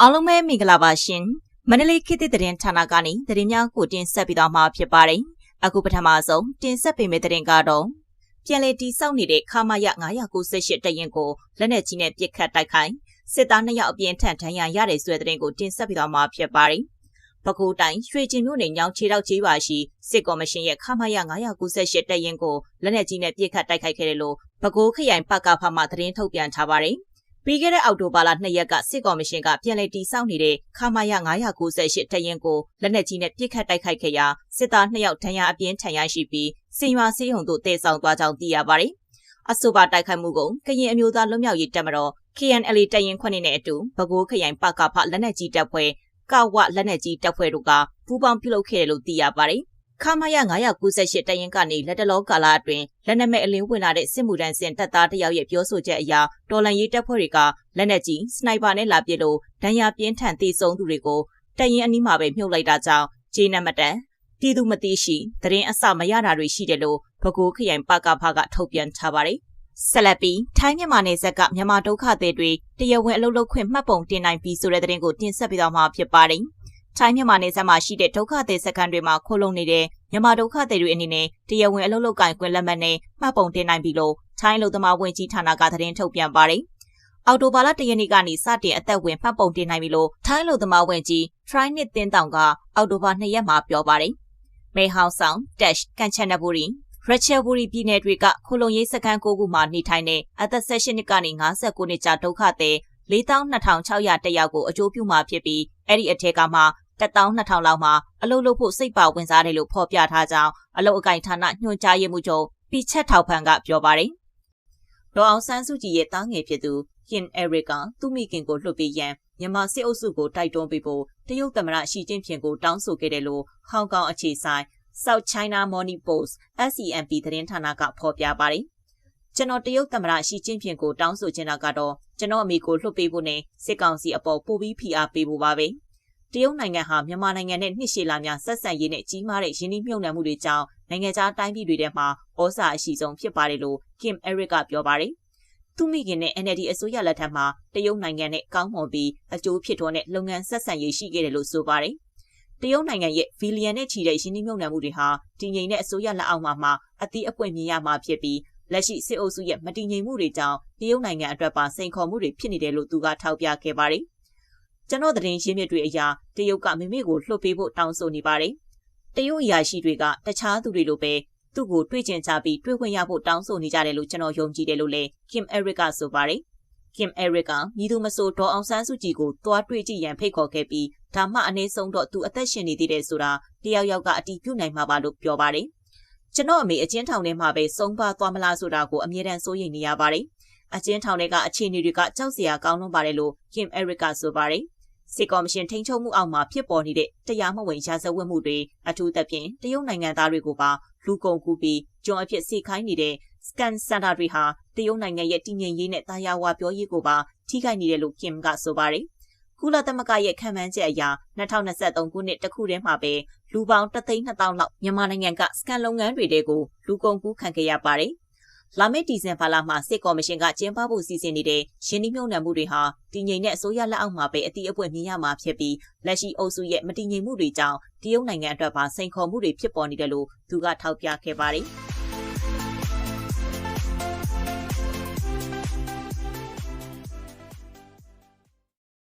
အားလုံးပဲမင်္ဂလာပါရှင်မန္တလေးခေတ်သစ်သတင်းဌာနကနေသတင်းများကိုတင်ဆက်ပေးသွားမှာဖြစ်ပါတယ်အခုပထမဆုံးတင်ဆက်ပေးမယ့်သတင်းကတော့ပြန်လည်တိစောက်နေတဲ့ခမာယ998တရင်ကိုလက်နက်ကြီးနဲ့ပစ်ခတ်တိုက်ခိုက်စစ်သား2ယောက်အပြင်းထန်ဒဏ်ရာရတဲ့ဆွဲသတင်းကိုတင်ဆက်ပေးသွားမှာဖြစ်ပါတယ်ပဲခူးတိုင်းရွှေကျင်မြို့နယ်ညောင်ခြေတောက်ကြီးပါရှိစစ်ကော်မရှင်ရဲ့ခမာယ998တရင်ကိုလက်နက်ကြီးနဲ့ပစ်ခတ်တိုက်ခိုက်ခဲ့တယ်လို့ပဲခူးခရိုင်ပကဖမှသတင်းထုတ်ပြန်ထားပါတယ်။ ပြီးခဲ့တဲ့အောက်တိုဘာလ2ရက်ကစစ်ကော်မရှင်ကပြန်လည်တည်ဆောက်နေတဲ့ခမာယ998တရင်ကိုလက်နက်ကြီးနဲ့ပစ်ခတ်တိုက်ခိုက်ခဲ့ရာစစ်သား2ယောက်ဒဏ်ရာအပြင်းထန်ရရှိပြီးစင်ရွာစေးုံတို့တည်ဆောင်သွားကြောင်းသိရပါတယ်။အဆိုပါတိုက်ခိုက်မှုကိုကရင်အမျိုးသားလွတ်မြောက်ရေးတပ်မတော် KNL တရင်ခွနဲ့အတူပဲခူးခရိုင်ပကဖလက်နက်ကြီးတပ်ဖွဲ့ကဝလက်နက်ကြီးတပ်ဖွဲ့တို့ကပူးပေါင်းပြုလုပ်ခဲ့တယ်လို့သိရပါတယ်။ ခမရ998တရင်ကနေလက်တလောကာလအတွင်းလက်နက်မဲ့အလင်းဝင်လာတဲ့စစ်မှုထမ်းစင်တပ်သားတယောက်ရဲ့ပြောဆိုချက်အရတော်လန်ရေးတပ်ဖွဲ့တွေကလက်နက်ကြီးစနိုက်ပါနဲ့လာပစ်လို့ဒဏ်ရာပြင်းထန်သေဆုံးသူတွေကိုတရင်အနီးမှာပဲမြုပ်လိုက်တာကြောင့်ဂျေနမတန်ပြည်သူမသိရှိသတင်းအစမရတာတွေရှိတယ်လို့ဘကိုးခရိုင်ပကဖကထုတ်ပြန်ထားပါတယ်ဆက်လက်ပြီးထိုင်းမြန်မာနယ်စပ်ကမြန်မာဒုက္ခသည်တွေတရားဝင်အလုပ်လုပ်ခွင့်မှတ်ပုံတင်နိုင်ပြီဆိုတဲ့သတင်းကိုတင်ဆက်ပေးသွားမှာဖြစ်ပါတယ်။ ထိုင်းမြန်မာနယ်စပ်မှာရှိတဲ့ဒုက္ခသည်စခန်းတွေမှာခိုးလုံနေတဲ့မြန်မာဒုက္ခသည်တွေအနေနဲ့တရားဝင်အလုပ်လုပ်ကိုင်ခွင့်လက်မှတ်နဲ့မှတ်ပုံတင်နိုင်ပြီလို့ထိုင်းလူသမားဝင်ကြီးဌာနကသတင်းထုတ်ပြန်ပါတယ်။အော်တိုဘာလတရက်နေ့ကနေစတင်အသက်ဝင်မှတ်ပုံတင်နိုင်ပြီလို့ထိုင်းလူသမားဝင်ကြီး Try နှစ်တင်းတောင်ကအော်တိုဘာ2ရက်မှာပြောပါတယ်။မေဟောင်ဆောင် Dash ကန်ချန်နဘူရီရချယ်ဘူရီပြည်နယ်တွေကခိုလုံရေးစခန်း၉ခုမှာနေထိုင်တဲ့အသက်16နှစ်ကနေ59နှစ်ကြာဒုက္ခသည်42,600တယောက်ကိုအကျိုးပြုမှာဖြစ်ပြီးအဲ့ဒီအထက်ကမှ 12000လောက်မှာအလုပ်လုပ်ဖို့စိတ်ပါဝင်စားတယ်လို့ဖော်ပြထားကြောင်းအလုပ်အကင်ဌာနညွှန်ကြားရေးမှူးချုပ်ပီချက်ထောက်ဖန်ကပြောပါတယ်။ဒေါအောင်ဆန်းစုကြည်ရဲ့တားငယ်ဖြစ်သူကင်အရစ်ကသူ့မိခင်ကိုလွှတ်ပေးရန်မြန်မာစစ်အုပ်စုကိုတိုက်တွန်းပေးဖို့တရုတ်သမ္မတရှီကျင့်ဖျင်ကိုတောင်းဆိုခဲ့တယ်လို့ဟောင်ကောင်အခြေစိုက် South China Morning Post SCMP သတင်းဌာနကဖော်ပြပါတယ်။ကျွန်တော်တရုတ်သမ္မတရှီကျင့်ဖျင်ကိုတောင်းဆိုချင်တာကတော့ကျွန်တော်အမိကိုလွှတ်ပေးဖို့နဲ့စစ်ကောင်စီအပေါ်ပို့ပြီးဖိအားပေးဖို့ပါပဲ။ တရုတ်နိုင်ငံဟာမြန်မာနိုင်ငံနဲ့နှစ်ရှည်လာများဆက်ဆံရေးနဲ့ကြီးမားတဲ့ယင်းနှိမ့်မြုပ်နှံမှုတွေကြောင့်နိုင်ငံခြားတိုင်းပြည်တွေထဲမှာဩဇာအရှိဆုံးဖြစ်ပါတယ်လို့ Kim Eric ကပြောပါတယ်။သူမိခင်နဲ့ NLD အစိုးရလက်ထက်မှာတရုတ်နိုင်ငံနဲ့ကောင်းမွန်ပြီးအကျိုးဖြစ်တော်တဲ့လုပ်ငန်းဆက်ဆံရေးရှိခဲ့တယ်လို့ဆိုပါတယ်။တရုတ်နိုင်ငံရဲ့ဘီလီယံနဲ့ချီတဲ့ယင်းနှိမ့်မြုပ်နှံမှုတွေဟာတည်ငြိမ်တဲ့အစိုးရလက်အောက်မှာမှအသီးအပွင့်မြင်ရမှာဖြစ်ပြီးလက်ရှိစစ်အုပ်စုရဲ့မတည်ငြိမ်မှုတွေကြောင့်တရုတ်နိုင်ငံအတွက်ပါစိန်ခေါ်မှုတွေဖြစ်နေတယ်လို့သူကထောက်ပြခဲ့ပါတယ်။ ကျွန်တော်သတင်းရင်းမြစ်တွေအရာတရုတ်ကမိမိကိုလှုပ်ပေးဖို့တောင်းဆိုနေပါတယ်။တရုတ်အရာရှိတွေကတခြားသူတွေလိုပဲသူ့ကိုတွေ့ကျင်ကြပြီးတွေ့ခွင့်ရဖို့တောင်းဆိုနေကြတယ်လို့ကျွန်တော်ယုံကြည်တယ်လို့လည်း Kim Eric ကဆိုပါတယ်။ Kim Eric ကမိသူမဆိုဒေါ်အောင်ဆန်းစုကြည်ကိုတွားတွေ့ကြည့်ရန်ဖိတ်ခေါ်ခဲ့ပြီးဒါမှအနည်းဆုံးတော့သူအသက်ရှင်နေသေးတယ်ဆိုတာတယောက်ယောက်ကအတီးပြုတ်နိုင်မှာပါလို့ပြောပါတယ်။ကျွန်တော်အမေအချင်းထောင်ထဲမှာပဲဆုံးပါသွားမလားဆိုတာကိုအမြဲတမ်းစိုးရိမ်နေရပါတယ်။အချင်းထောင်တွေကအခြေအနေတွေကကြောက်စရာကောင်းလွန်းပါတယ်လို့ Kim Eric ကဆိုပါတယ် စစ်ကော်မရှင်ထိန်းချုပ်မှုအောက်မှာဖြစ်ပေါ်နေတဲ့တရားမဝင်ရာဇဝတ်မှုတွေအထူးသဖြင့်တရုတ်နိုင်ငံသားတွေကိုပါလူကုန်ကူးပြီးကျွန်အဖြစ်စိတ်ခိုင်းနေတဲ့ scan center တွေဟာတရုတ်နိုင်ငံရဲ့တည်ငြိမ်ရေးနဲ့တာယာဝါပြောရေးကိုပါထိခိုက်နေတယ်လို့ Kim ကဆိုပါတယ်။ကုလသမဂ္ဂရဲ့ခံမှန်းချက်အရ2023ခုနှစ်တခုတည်းမှာပဲလူပေါင်း3,200လောက်မြန်မာနိုင်ငံကစကန်လုပ်ငန်းတွေတဲကိုလူကုန်ကူးခံခဲ့ရပါတယ်။ လာမယ့်ဒီဇင်ဘာလမှာစစ်ကော်မရှင်ကကျင်းပဖို့စီစဉ်နေတဲ့ရင်းနှီးမြှုပ်နှံမှုတွေဟာတည်ငြိမ်တဲ့အစိုးရလက်အောက်မှာပဲအတိအပွင့်မြင်ရမှာဖြစ်ပြီးလက်ရှိအုပ်စုရဲ့မတည်ငြိမ်မှုတွေကြောင့်တရုတ်နိုင်ငံအတွက်ပါစိန်ခေါ်မှုတွေဖြစ်ပေါ်နေတယ်လို့သူကထောက်ပြခဲ့ပါတယ်။